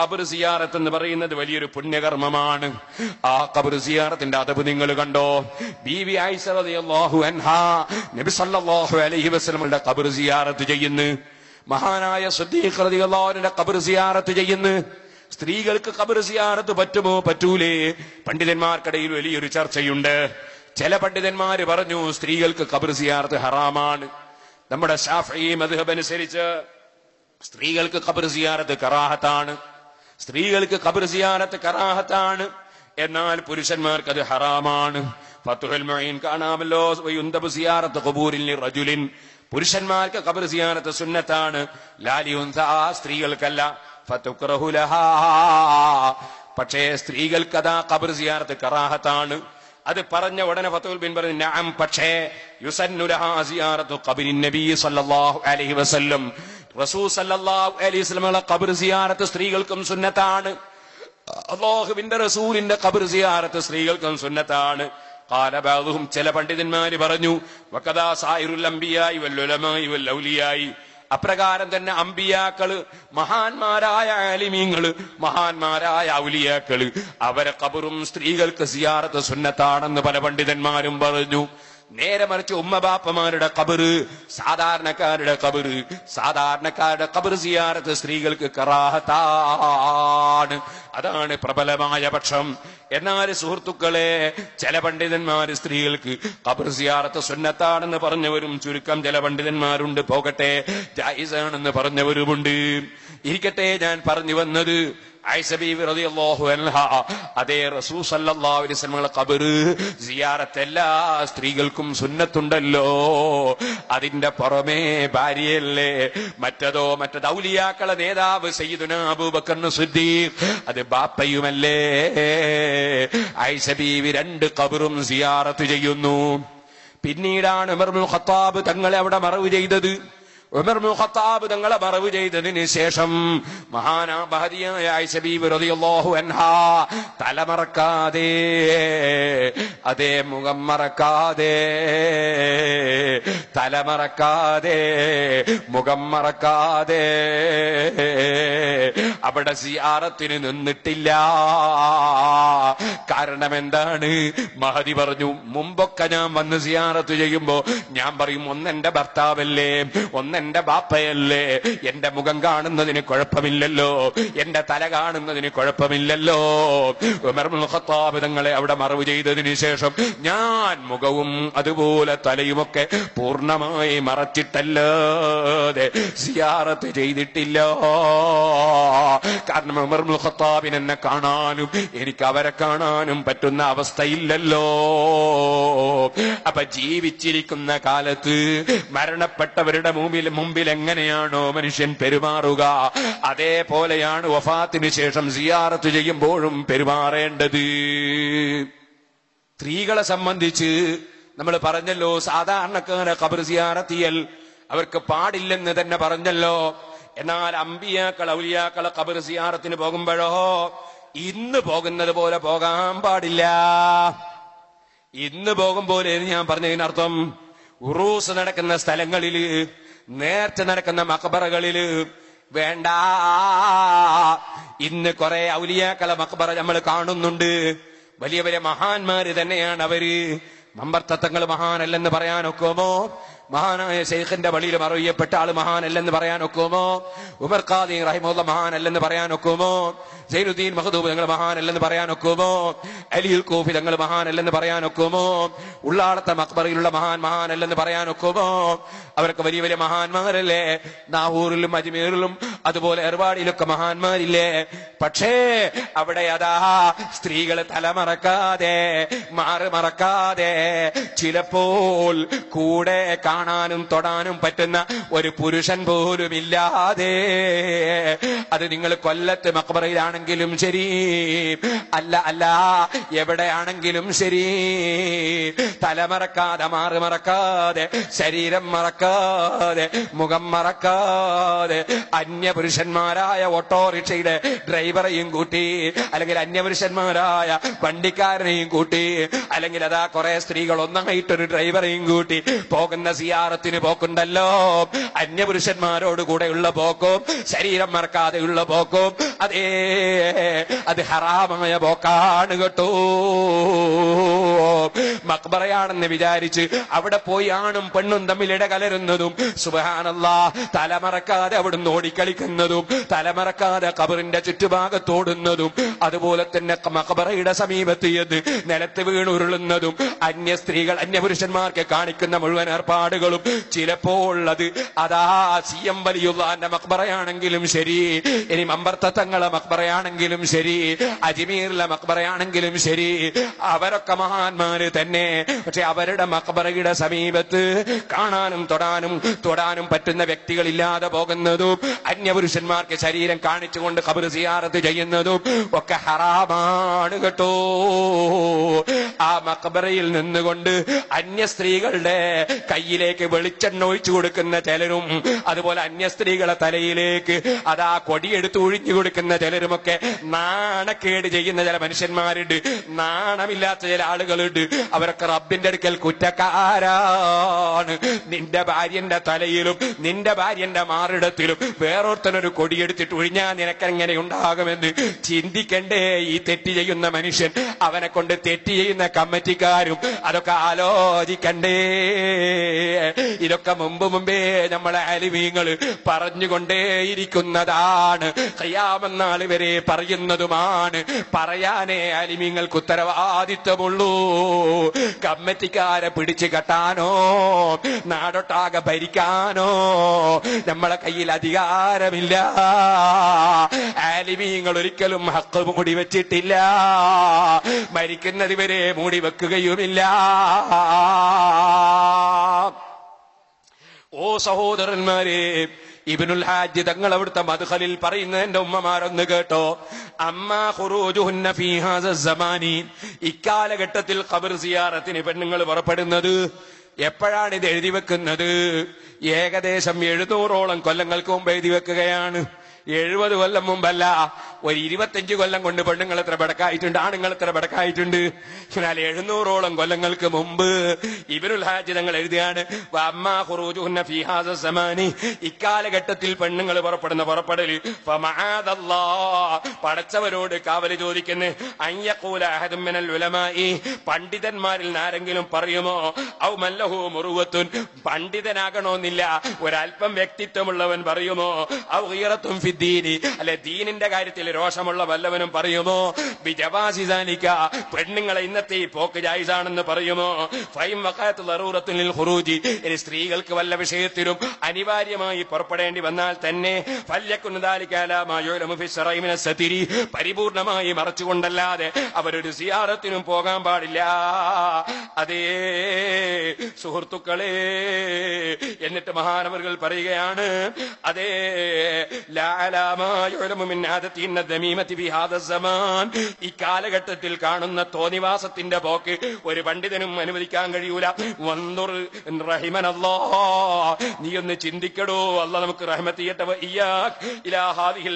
ഖബർ സിയാറത്ത് എന്ന് പറയുന്നത് വലിയൊരു പുണ്യകർമ്മമാണ്. ആ ഖബർ സിയാറത്തിന്റെ അതവ് നിങ്ങൾ കണ്ടോ? ബീവി റളിയല്ലാഹു അൻഹാ നബി സിയാറത്ത് ചെയ്യുന്നു. മഹാനായ സിദ്ദീഖ് റളിയല്ലാഹു ഖബർ സിയാറത്ത് ചെയ്യുന്നു. സ്ത്രീകൾക്ക് ഖബർ സിയാറത്ത് പറ്റുമോ? പറ്റൂലേ. പണ്ഡിതന്മാർക്കിടയിൽ വലിയൊരു ചർച്ചയുണ്ട്. ചില പണ്ഡിതന്മാര് പറഞ്ഞു സ്ത്രീകൾക്ക് ഖബർ സിയാറത്ത് ഹറാമാണ്. നമ്മുടെ ഷാഫി മദ്ഹബ് അനുസരിച്ച് സ്ത്രീകൾക്ക് ഖബർ സിയാറത്ത് കറാഹത്താണ്. സ്ത്രീകൾക്ക് ഖബർ സിയാറത്ത് കറാഹത്താണ്. എന്നാൽ പുരുഷന്മാർക്ക് അത് ഹറാമാണ് കാണാമല്ലോ സിയാറത്ത് റജുലിൻ. പുരുഷന്മാർക്ക് ഖബർ സിയാറത്ത് സുന്നത്താണ്. ലാലി സ്ത്രീകൾക്കല്ല. പക്ഷേ സ്ത്രീകൾക്ക് അതാ ഖബർ സിയാറത്ത് കറാഹത്താണ്. അത് പറഞ്ഞ ഉടനെ ഫത്തുൽ ബിൻ പറഞ്ഞു പക്ഷേ യുസന്നു ലഹാ സിയാറത്തു ഖബരിൻ നബി സല്ലല്ലാഹു അലൈഹി വസല്ലം. റസൂ സല്ലാ അലൈഹി കബർ സിയാറത്ത് സ്ത്രീകൾക്കും സുന്നത്താണ്. അള്ളാഹുവിന്റെ റസൂലിന്റെ കബർ സിയാറത്ത് സ്ത്രീകൾക്കും സുന്നത്താണ്. കാലബാദുഹും ചില പണ്ഡിതന്മാര് പറഞ്ഞു അമ്പിയായി സായിറുൽ അംബിയായി വല്ലുലമായി വല്ലൗലിയായി അപ്രകാരം തന്നെ അമ്പിയാക്കൾ മഹാന്മാരായ ആലിമീങ്ങൾ മഹാന്മാരായ ഔലിയാക്കൾ അവരെ കബറും സ്ത്രീകൾക്ക് സിയാറത്ത് സുന്നത്താണെന്ന് പല പണ്ഡിതന്മാരും പറഞ്ഞു. നേരെ മറിച്ച് ഉമ്മബാപ്പമാരുടെ കബറ് സാധാരണക്കാരുടെ കബറ് സാധാരണക്കാരുടെ കബർ സിയാറത്ത് സ്ത്രീകൾക്ക് കറാഹത്താണ്. അതാണ് പ്രബലമായ പക്ഷം. എന്നാൽ സുഹൃത്തുക്കളെ ചില പണ്ഡിതന്മാര് സ്ത്രീകൾക്ക് കബർ സിയാറത്ത് സുന്നത്താണെന്ന് പറഞ്ഞവരും ചുരുക്കം ചില പണ്ഡിതന്മാരുണ്ട്. പോകട്ടെ ജായിസാണെന്ന് പറഞ്ഞവരുമുണ്ട്. ഇരിക്കട്ടെ ഞാൻ പറഞ്ഞു വന്നത് അതേ ഖബർ സിയാറത്ത് എല്ലാ സ്ത്രീകൾക്കും സുന്നത്തുണ്ടല്ലോ. അതിന്റെ പുറമേ ഭാര്യയല്ലേ? മറ്റതോ മറ്റത് ഔലിയാക്കളെ നേതാവ് അത് ബാപ്പയുമല്ലേ? ഐസബീവി രണ്ട് കബറും സിയാറത്ത് ചെയ്യുന്നു. പിന്നീടാണ് ഖത്താബ് തങ്ങളെ അവിടെ മറവ് ചെയ്തത്. ഉമർ ഇബ്നുൽ തങ്ങളെ മറവ് ചെയ്തതിന് ശേഷം മഹാനാ മഹദിയായ ആയിഷ ബീബി റളിയല്ലാഹു അൻഹാ തലമറക്കാതെ അതേ മുഖം മറക്കാതെ തലമറക്കാതെ മുഖം മറക്കാതെ. അവിടെ സിയാറത്തിന് നിന്നിട്ടില്ല. കാരണം എന്താണ് മഹതി പറഞ്ഞു മുമ്പൊക്കെ ഞാൻ വന്ന് സിയാറത്ത് ചെയ്യുമ്പോ ഞാൻ പറയും ഒന്നെന്റെ ഭർത്താവല്ലേ ഒന്നെന്റെ ബാപ്പയല്ലേ എന്റെ മുഖം കാണുന്നതിന് കുഴപ്പമില്ലല്ലോ എന്റെ തല കാണുന്നതിന് കുഴപ്പമില്ലല്ലോ. തങ്ങളെ അവിടെ മറവ് ചെയ്തതിന് ശേഷം ഞാൻ മുഖവും അതുപോലെ തലയുമൊക്കെ പൂർണമായി മറച്ചിട്ടല്ലാതെ സിയാറത്ത് ചെയ്തിട്ടില്ല. കാരണം ഉമർ ഖത്താബിന് എന്നെ കാണാനും എനിക്ക് അവരെ കാണാനും പറ്റുന്ന അവസ്ഥയില്ലല്ലോ. അപ്പൊ ജീവിച്ചിരിക്കുന്ന കാലത്ത് മരണപ്പെട്ടവരുടെ മുമ്പിൽ മുമ്പിൽ എങ്ങനെയാണോ മനുഷ്യൻ പെരുമാറുക? അതേപോലെയാണ് വഫാത്തിന് ശേഷം സിയാറത്ത് ചെയ്യുമ്പോഴും പെരുമാറേണ്ടത്. സ്ത്രീകളെ സംബന്ധിച്ച് നമ്മൾ പറഞ്ഞല്ലോ സാധാരണക്കാരെ ഖബർ സിയാറത്തിയൽ. അവർക്ക് പാടില്ലെന്ന് തന്നെ പറഞ്ഞല്ലോ. എന്നാൽ അമ്പിയാക്കൾ ഔലിയാക്കളെ ഖബർ സിയാറത്തിന് പോകുമ്പോഴോ ഇന്ന് പോകുന്നത് പോലെ പോകാൻ പാടില്ല. ഇന്ന് പോലെ ഞാൻ പറഞ്ഞതിനർത്ഥം ഉറൂസ് നടക്കുന്ന സ്ഥലങ്ങളിൽ നേർച്ച നടക്കുന്ന മക്ബറകളിൽ വേണ്ട. ഇന്ന് കുറെ ഔലിയാക്കളെ മക്ബറ നമ്മൾ കാണുന്നുണ്ട്. വലിയ വലിയ മഹാന്മാര് തന്നെയാണ് അവർ. മമ്പർത്തങ്ങൾ മഹാനല്ലെന്ന് പറയാനൊക്കുമോ? മഹാനായ ഷെയ്ഖിന്റെ വഴിയിൽ മറിയപ്പെട്ട ആൾ മഹാനല്ലെന്ന് പറയാൻ ഒക്കുമോ ഉമർ ഖാദി റഹിമുള്ള മഹാനല്ലെന്ന് പറയാൻ ഒക്കുമോ സൈനുദ്ദീൻ മഹദൂബ് തങ്ങൾ മഹാനല്ലെന്ന് പറയാൻ ഒക്കുമോ അലിയുൽ കൂഫി തങ്ങൾ മഹാനല്ലെന്ന് പറയാൻ ഒക്കുമോ ഉള്ളാളത്തെ മക്ബറയിലുള്ള മഹാൻ മഹാനല്ലെന്ന് പറയാൻ ഒക്കുമോ അവരൊക്കെ വലിയ വലിയ മഹാന്മാരല്ലേ? നാഹൂറിലും അജ്മീറിലും അതുപോലെ എർവാടിയിലൊക്കെ മഹാന്മാരില്ലേ? പക്ഷേ അവിടെ അതാ സ്ത്രീകൾ തലമറക്കാതെ മാറി മറക്കാതെ ചിലപ്പോൾ കൂടെ കാണാനും തൊടാനും പറ്റുന്ന ഒരു പുരുഷൻ പോലും ഇല്ലാതെ അത് നിങ്ങൾ കൊല്ലത്ത് മക്ബറയിലാണെങ്കിലും ശരി. അല്ല അല്ല എവിടെയാണെങ്കിലും ശരി. തലമറക്കാതെ മാറി മറക്കാതെ ശരീരം മറക്കാതെ മുഖം മറക്കാതെ അന്യപുരുഷന്മാരായ ഓട്ടോറിക്ഷയുടെ ഡ്രൈവറെയും കൂട്ടി അല്ലെങ്കിൽ അന്യപുരുഷന്മാരായ വണ്ടിക്കാരനെയും കൂട്ടി അല്ലെങ്കിൽ അതാ കുറെ സ്ത്രീകൾ ഒന്നായിട്ടൊരു ഡ്രൈവറെയും കൂട്ടി പോകുന്ന സിയാ സിയാറത്തിന് പോക്കുണ്ടല്ലോ. അന്യപുരുഷന്മാരോട് കൂടെയുള്ള പോക്കും ശരീരം മറക്കാതെയുള്ള പോക്കും അതേ അത് ഹറാമായ പോക്കാണ് കേട്ടോ. മക്ബറയാണെന്ന് വിചാരിച്ച് അവിടെ പോയി ആണും പെണ്ണും തമ്മിൽ ഇടകലരുന്നതും സുബഹാനല്ല തലമറക്കാതെ അവിടുന്ന് ഓടിക്കളിക്കുന്നതും തലമറക്കാതെ കബറിന്റെ ചുറ്റുഭാഗത്തോടുന്നതും അതുപോലെ തന്നെ മക്ബറയുടെ സമീപത്തിയത് നിലത്ത് വീണുരുളുന്നതും അന്യ സ്ത്രീകൾ അന്യപുരുഷന്മാർക്ക് കാണിക്കുന്ന മുഴുവൻ ഏർപ്പാടുകളും ചിലപ്പോൾ അത് അതാ സി എം വലിയുള്ളാന്റെ മക്ബറയാണെങ്കിലും ശരി ഇനി മമ്പർത്തങ്ങളെ മക്ബറയാണെങ്കിലും ശരി അജ്മീറിലെ മക്ബറയാണെങ്കിലും ശരി അവരൊക്കെ മഹാന്മാര് തന്നെ. പക്ഷെ അവരുടെ മക്ബറയുടെ സമീപത്ത് കാണാനും തൊടാനും തൊടാനും പറ്റുന്ന വ്യക്തികളില്ലാതെ പോകുന്നതും അന്യപുരുഷന്മാർക്ക് ശരീരം കാണിച്ചുകൊണ്ട് കബർ സിയാറത്ത് ചെയ്യുന്നതും ഒക്കെ ഹറാമാണ് കേട്ടോ. ആ മക്ബറയിൽ നിന്നുകൊണ്ട് അന്യ സ്ത്രീകളുടെ കയ്യിലേക്ക് വെളിച്ചെണ്ണ ഒഴിച്ചു കൊടുക്കുന്ന ചിലരും അതുപോലെ അന്യ സ്ത്രീകളെ തലയിലേക്ക് അതാ കൊടിയെടുത്ത് ഒഴിഞ്ഞു കൊടുക്കുന്ന ചിലരുമൊക്കെ നാണക്കേട് ചെയ്യുന്ന ചില മനുഷ്യന്മാരുണ്ട്. നാണമില്ലാത്ത ചില ആളുകളുണ്ട്. അവരൊക്കെ റബ്ബിന്റെ അടുക്കൽ കുറ്റക്കാരാണ്. നിന്റെ ഭാര്യന്റെ തലയിലും നിന്റെ ഭാര്യന്റെ മാറിടത്തിലും വേറൊരുത്തനൊരു കൊടിയെടുത്തിട്ട് ഒഴിഞ്ഞാൽ നിനക്കെങ്ങനെ ഉണ്ടാകുമെന്ന് ചിന്തിക്കണ്ടേ ഈ തെറ്റ് ചെയ്യുന്ന മനുഷ്യൻ. അവനെ കൊണ്ട് തെറ്റ് ചെയ്യുന്ന കമ്മിറ്റിക്കാരും അതൊക്കെ ആലോചിക്കണ്ടേ. ഇതൊക്കെ മുമ്പ് മുമ്പേ നമ്മളെ അലിമീങ്ങൾ പറഞ്ഞുകൊണ്ടേയിരിക്കുന്നതാണ്. കയ്യാമെന്നാൾ വരെ പറയുന്നതുമാണ്. പറയാനേ അലിമീങ്ങൾക്ക് ഉത്തരവാദിത്വമുള്ളൂ. കമ്മിറ്റിക്കാരെ പിടിച്ചു കെട്ടാനോ നാടൊട്ടാകെ ഭരിക്കാനോ നമ്മളെ കയ്യിൽ അധികാരമില്ല. ആലിമീങ്ങൾ ഒരിക്കലും ഹക്ക് മൂടി വെച്ചിട്ടില്ല മരിക്കുന്നത് വരെ മൂടി വെക്കുകയുമില്ല ഓ സഹോദരന്മാരെ ഇബിനുൽ ഹാജ് തങ്ങൾ അവിടുത്തെ മധുഹലിൽ പറയുന്ന എന്റെ ഉമ്മമാരൊന്ന് കേട്ടോ. അമ്മ ഖുറൂജുഹുന്ന ഫീ ഹാസ സമാനി ഇക്കാലഘട്ടത്തിൽ ഖബർ സിയാറത്തിന് പെണ്ണുങ്ങൾ പുറപ്പെടുന്നത് എപ്പോഴാണ് ഇത് എഴുതി വെക്കുന്നത്? ഏകദേശം എഴുന്നൂറോളം കൊല്ലങ്ങൾക്ക് മുമ്പ് എഴുതി വെക്കുകയാണ്. എഴുപത് കൊല്ലം മുമ്പല്ല. ഒരു ഇരുപത്തഞ്ച് കൊല്ലം കൊണ്ട് പെണ്ണുങ്ങൾ എത്ര പടക്കായിട്ടുണ്ട് ആണുങ്ങൾ എത്ര പടക്കായിട്ടുണ്ട്. എന്നാൽ എഴുന്നൂറോളം കൊല്ലങ്ങൾക്ക് മുമ്പ് ഇവരുൽ ഹാജ് തങ്ങൾ എഴുതിയാണ് ഫീ ഇക്കാലഘട്ടത്തിൽ പെണ്ണുങ്ങൾ പുറപ്പെടുന്ന പുറപ്പെടൽ പടച്ചവരോട് കാവൽ ചോദിക്കുന്നു അയ്യക്കൂല അഹദും മിനൽ ഉലമായി പണ്ഡിതന്മാരിൽ ആരെങ്കിലും പറയുമോ? ഔ മല്ലഹു മുറുവത്തുൻ. പണ്ഡിതനാകണമെന്നില്ല ഒരല്പം വ്യക്തിത്വമുള്ളവൻ പറയുമോ? ഔ ഗീറത്തും ഫിദ്ദീനി അല്ലെ ദീനിന്റെ കാര്യത്തിൽ രോഷമുള്ള വല്ലവനും പറയുമോ? ബിജവാസിസാനിക്ക പെണ്ണുങ്ങളെ ഇന്നത്തെ ഈ പോക്ക് ജായിസാണെന്ന് പറയുമോ? ഫൈം വക്കാത്ത് ഹുറൂജി ഇനി സ്ത്രീകൾക്ക് വല്ല വിഷയത്തിലും അനിവാര്യമായി പുറപ്പെടേണ്ടി വന്നാൽ തന്നെ സതിരി. പരിപൂർണമായി മറച്ചുകൊണ്ടല്ലാതെ അവരൊരു സിയാറത്തിനും പോകാൻ പാടില്ല. അതേ സുഹൃത്തുക്കളെ എന്നിട്ട് മഹാനവറുകൾ പറയുകയാണ് അതേ ഈ കാലഘട്ടത്തിൽ കാണുന്ന തോന്നിവാസത്തിന്റെ പോക്ക് ഒരു പണ്ഡിതനും അനുവദിക്കാൻ കഴിയൂല. റഹിമനല്ലോ നീ ഒന്ന് ചിന്തിക്കടോ. അല്ല നമുക്ക് റഹ്മത്തിയട്ട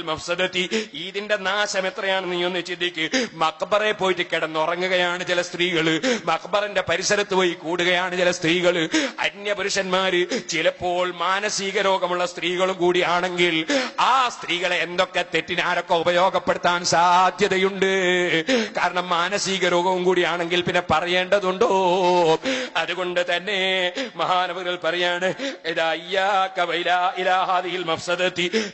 മഫ്സദത്തി. ഇതിന്റെ നാശം എത്രയാണ് നീ ഒന്ന് ചിന്തിക്ക്. മക്ബറെ പോയിട്ട് കിടന്നുറങ്ങുകയാണ് ചില സ്ത്രീകൾ. മക്ബറിന്റെ പരിസരത്ത് പോയി കൂടുകയാണ് ചില സ്ത്രീകൾ. അന്യപുരുഷന്മാര് ചിലപ്പോൾ മാനസിക രോഗമുള്ള സ്ത്രീകളും കൂടിയാണെങ്കിൽ ആ സ്ത്രീകളെ എന്തൊക്കെ തെറ്റിനാരൊക്കെ ഉപയോഗപ്പെടുത്താൻ സാധ്യതയുണ്ട്? കാരണം മാനസിക രോഗവും കൂടിയാണെങ്കിൽ പിന്നെ പറയേണ്ടതുണ്ടോ? അതുകൊണ്ട് തന്നെ മഹാനവകൾ പറയാണ്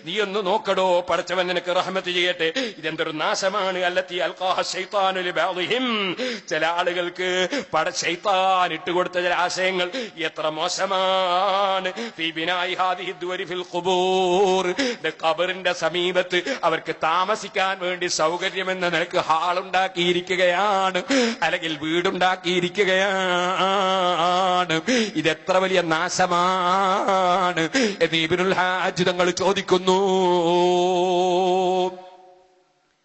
നീ ഒന്ന് നോക്കടോ പടച്ചവൻ നിനക്ക് റഹ്മത്ത് ചെയ്യട്ടെ. ഇതെന്തൊരു നാശമാണ്. അല്ലത്തി ലിബഅദിഹിം ചില ആളുകൾക്ക് പട ശൈത്താൻ ഇട്ടുകൊടുത്ത ചില ആശയങ്ങൾ എത്ര മോശമാണ്. ഫീ ഖബറിന്റെ സമീപത്ത് അവർക്ക് താമസിക്കാൻ വേണ്ടി സൗകര്യമെന്ന നിലയ്ക്ക് ഹാളുണ്ടാക്കിയിരിക്കുകയാണ്. അല്ലെങ്കിൽ വീടുണ്ടാക്കിയിരിക്കുകയാണ്. ഇതെത്ര വലിയ നാശമാണ് എന്ന് ഇബിനുൽ ഹാജ് തങ്ങൾ ചോദിക്കുന്നു.